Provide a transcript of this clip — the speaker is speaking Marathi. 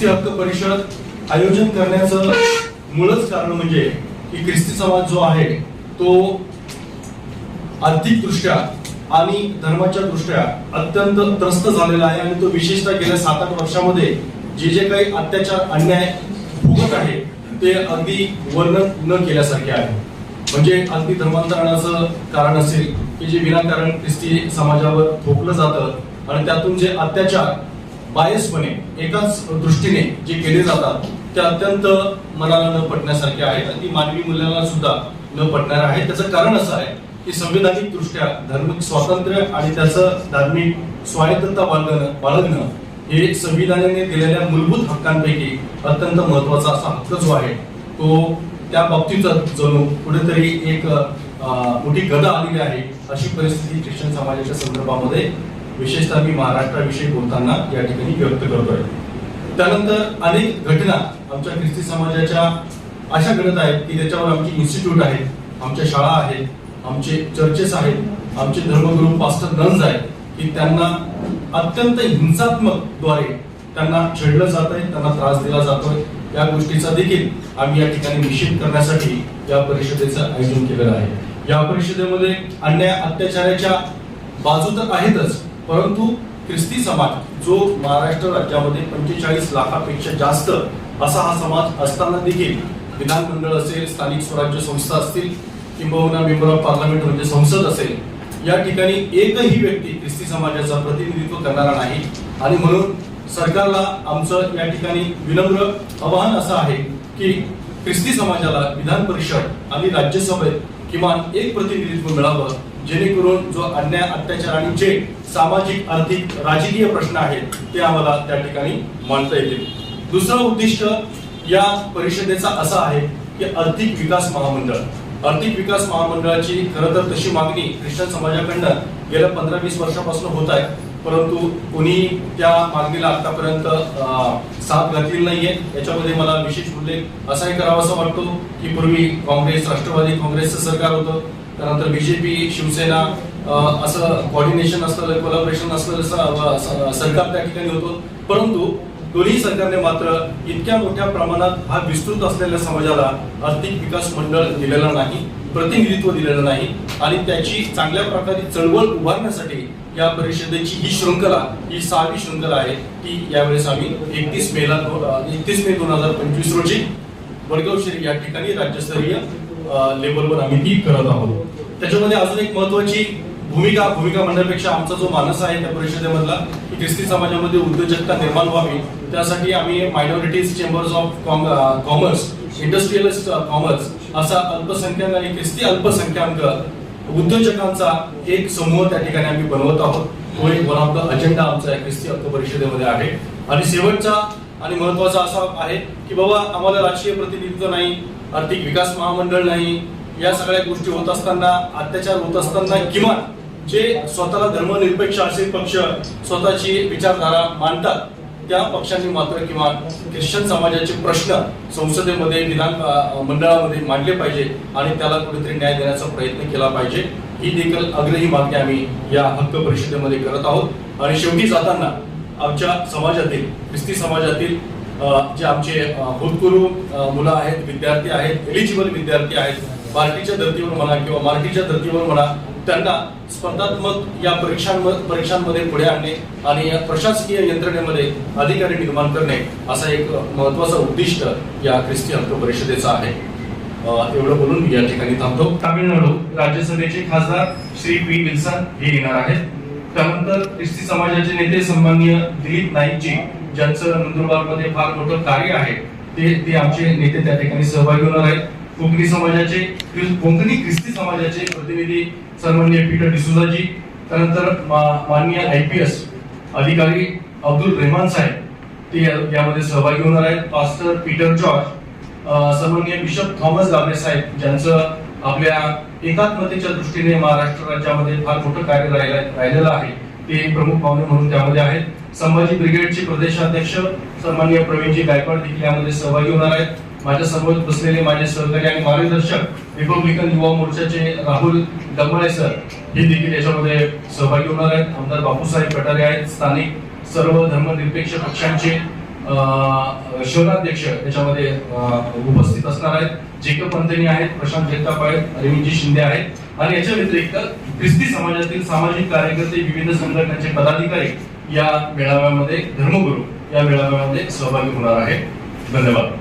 ख्रिस्ती हक्क परिषद आयोजन करण्याचं मूळच कारण म्हणजे की ख्रिस्ती समाज जो आहे तो आर्थिक दृष्ट्या आणि धर्माच्या दृष्ट्या अत्यंत त्रस्त झालेला आहे आणि तो विशेषतः गेल्या सात आठ वर्षामध्ये जे जे काही अत्याचार अन्याय भोगत आहे ते अगदी वर्णन न केल्यासारखे आहे. म्हणजे अगदी धर्मांतरणाचं कारण असेल की जे विनाकारण ख्रिस्ती समाजावर थोपलं जातं आणि त्यातून जे अत्याचार बायसपणे एकाच दृष्टीने जे केले जातात ते अत्यंत मनाला न पटण्यासारखे आहेत. आणि ती मानवी मूल्याला सुद्धा न पटणार आहे त्याचं कारण असं आहे की संविधानिक दृष्ट्या धार्मिक स्वातंत्र्य आणि त्याचं धार्मिक स्वायत्तता बाळगणं बाळगणं हे संविधानाने दिलेल्या मूलभूत हक्कांपैकी अत्यंत महत्त्वाचा असा हक्क जो आहे तो त्या बाबतीतच जणू कुठेतरी एक मोठी गदा आलेली आहे अशी परिस्थिती ख्रिश्चन समाजाच्या संदर्भामध्ये विशेषतः मी महाराष्ट्राविषयी बोलताना या ठिकाणी व्यक्त करतोय. त्यानंतर अनेक घटना आमच्या ख्रिस्ती समाजाच्या अशा घडत आहेत की त्याच्यावर आमची इन्स्टिट्यूट आहेत आमच्या शाळा आहेत आमचे चर्चेस आहेत आमचे धर्मगुरू पास्टर नन्स आहेत की त्यांना अत्यंत हिंसात्मकद्वारे त्यांना छेडलं जात आहे त्यांना त्रास दिला जातोय या गोष्टीचा देखील आम्ही या ठिकाणी निश्चित करण्यासाठी या परिषदेचं आयोजन केलेलं आहे. या परिषदेमध्ये अन्याय अत्याचाराच्या बाजू तर आहेतच परंतु ख्रिस्ती समाज जो महाराष्ट्र राज्यामध्ये पंचेचाळीस लाखापेक्षा जास्त असा हा समाज असताना देखील विधानमंडळ असेल स्थानिक स्वराज्य संस्था असतील किंबहुना मेंबर ऑफ पार्लमेंट म्हणजे संसद असेल या ठिकाणी एकही व्यक्ती ख्रिस्ती समाजाचा प्रतिनिधित्व करणारा नाही. आणि म्हणून सरकारला आमचं या ठिकाणी विनम्र आवाहन असं आहे की ख्रिस्ती समाजाला विधान परिषद आणि राज्यसभेत किमान एक प्रतिनिधित्व मिळावं जेणेकरून जो अन्याय अत्याचार आणि जे सामाजिक आर्थिक राजकीय प्रश्न आहेत ते आम्हाला त्या ठिकाणी मांडता येतील. दुसरं उद्दिष्ट या परिषदेचा असा आहे की आर्थिक विकास महामंडळ. आर्थिक विकास महामंडळाची खरं तर तशी मागणी ख्रिश्चन समाजाकडनं गेल्या पंधरा वीस वर्षापासून होत आहे. परंतु कोणी त्या मागणीला आतापर्यंत अं, साथ घातलेली नाहीये. याच्यामध्ये मला विशेष उल्लेख असाही करावासा वाटतो की पूर्वी काँग्रेस राष्ट्रवादी काँग्रेसचं सरकार होतं. त्यानंतर बीजेपी शिवसेना असं कॉर्डिनेशन असलं कोलॅबरेशन असलं सरकार त्या ठिकाणी होतो. परंतु दोन्ही सरकारने मात्र इतक्या मोठ्या प्रमाणात हा विस्तृत असलेल्या समाजाला आर्थिक विकास मंडळ दिलेला नाही प्रतिनिधित्व दिलेलं नाही आणि त्याची चांगल्या प्रकारे चळवळ उभारण्यासाठी या परिषदेची ही शृंखला ही सहावी शृंखला आहे. ती यावेळेस आम्ही एकतीस मेला एकतीस मे दोन हजार पंचवीस रोजी वडगाव या ठिकाणी राज्यस्तरीय लेवलवर आम्ही ती करत आहोत. त्याच्यामध्ये अजून एक महत्वाची भूमिका भूमिका म्हणण्यापेक्षा आमचा जो मानस आहे त्या परिषदेमधला की ख्रिस्ती समाजामध्ये उद्योजकता निर्माण व्हावी. त्यासाठी आम्ही minorities chambers of commerce industrialist commerce असा अल्पसंख्याक आणि ख्रिस्ती अल्पसंख्याक उद्योजकांचा एक समूह त्या ठिकाणी आम्ही बनवत आहोत. तो एक वन ऑफ द अजेंडा आमचा क्रिस्ती ख्रिस्ती हक्क परिषदेमध्ये आहे. आणि शेवटचा आणि महत्त्वाचा असा आहे की बाबा आम्हाला राजकीय प्रतिनिधित्व नाही आर्थिक विकास महामंडळ नाही या सगळ्या गोष्टी होत असताना अत्याचार होत असताना किमान जे स्वतःला धर्मनिरपेक्ष असे पक्ष स्वतःची विचारधारा मांडतात त्या पक्षांनी मात्र किमान ख्रिश्चन समाजाचे प्रश्न संसदेमध्ये विधान मंडळामध्ये मांडले पाहिजे आणि त्याला कुठेतरी न्याय देण्याचा प्रयत्न केला पाहिजे. ही देखील अग्रही मागणी आम्ही या हक्क परिषदेमध्ये करत आहोत. आणि शेवटी जाताना आमच्या समाजातील ख्रिस्ती समाजातील जे आमचे भूतपूर्व मुलं आहेत विद्यार्थी आहेत एलिजिबल विद्यार्थी आहेत पार्टीच्या धर्तीवर म्हणा किंवा मार्टीच्या धर्तीवर म्हणा त्यांना स्पर्धात्मक या परीक्षांमध्ये परीक्षांमध्ये पुढे आणणे आणि या प्रशासकीय यंत्रणेमध्ये अधिकारी निर्माण करणे असा एक महत्त्वाचा उद्दिष्ट या ख्रिस्ती हक्क परिषदेचा आहे एवढं बोलून मी या ठिकाणी थांबतो. तामिळनाडू राज्यसभेचे खासदार श्री पी. विल्सन हे येणार आहेत. त्यानंतर ख्रिस्ती समाजाचे नेते सन्माननीय दिलीप नाईकजी ज्यांचं नंदुरबारमध्ये फार मोठं कार्य आहे ते ते आमचे नेते त्या ठिकाणी सहभागी होणार आहेत. कोकणी समाजाचे कोकणी ख्रिस्ती समाजाचे प्रतिनिधी सन्मान्य पीटर डिसुजाजी त्यानंतर मा- माननीय आय पी एस अधिकारी अब्दुल रेहमान साहेब ते यामध्ये सहभागी होणार आहेत. पास्टर पीटर जॉर्ज सन्मान्य बिशप थॉमस गाबरे साहेब ज्यांचं आपल्या एकात्मतेच्या दृष्टीने महाराष्ट्र राज्यामध्ये फार मोठं कार्य राहिलं- राहिलेलं आहे. ते प्रमुख पाहुणे म्हणून त्यामध्ये आहेत. संभाजी ब्रिगेडचे प्रदेशाध्यक्ष सन्माननीय प्रवीणजी गायकवाड देखील यामध्ये सहभागी होणार आहेत. माझ्यासमोर बसलेले माझे सहकारी आणि मार्गदर्शक रिपब्लिकन युवा मोर्चाचे राहुल डंबळे सर हे देखील याच्यामध्ये सहभागी होणार आहेत. आमदार बापूसाहेब कटारे आहेत स्थानिक सर्व धर्मनिरपेक्ष पक्षांचे शहराध्यक्ष याच्यामध्ये उपस्थित असणार आहेत. जेकब पंतनी आहेत प्रशांत जगताप आहेत अरविंदजी शिंदे आहेत. आणि याच्या व्यतिरिक्त ख्रिस्ती समाजातील सामाजिक कार्यकर्ते विविध संघटनांचे पदाधिकारी या मेळाव्यामध्ये धर्मगुरू या मेळाव्यामध्ये सहभागी होणार आहे धन्यवाद.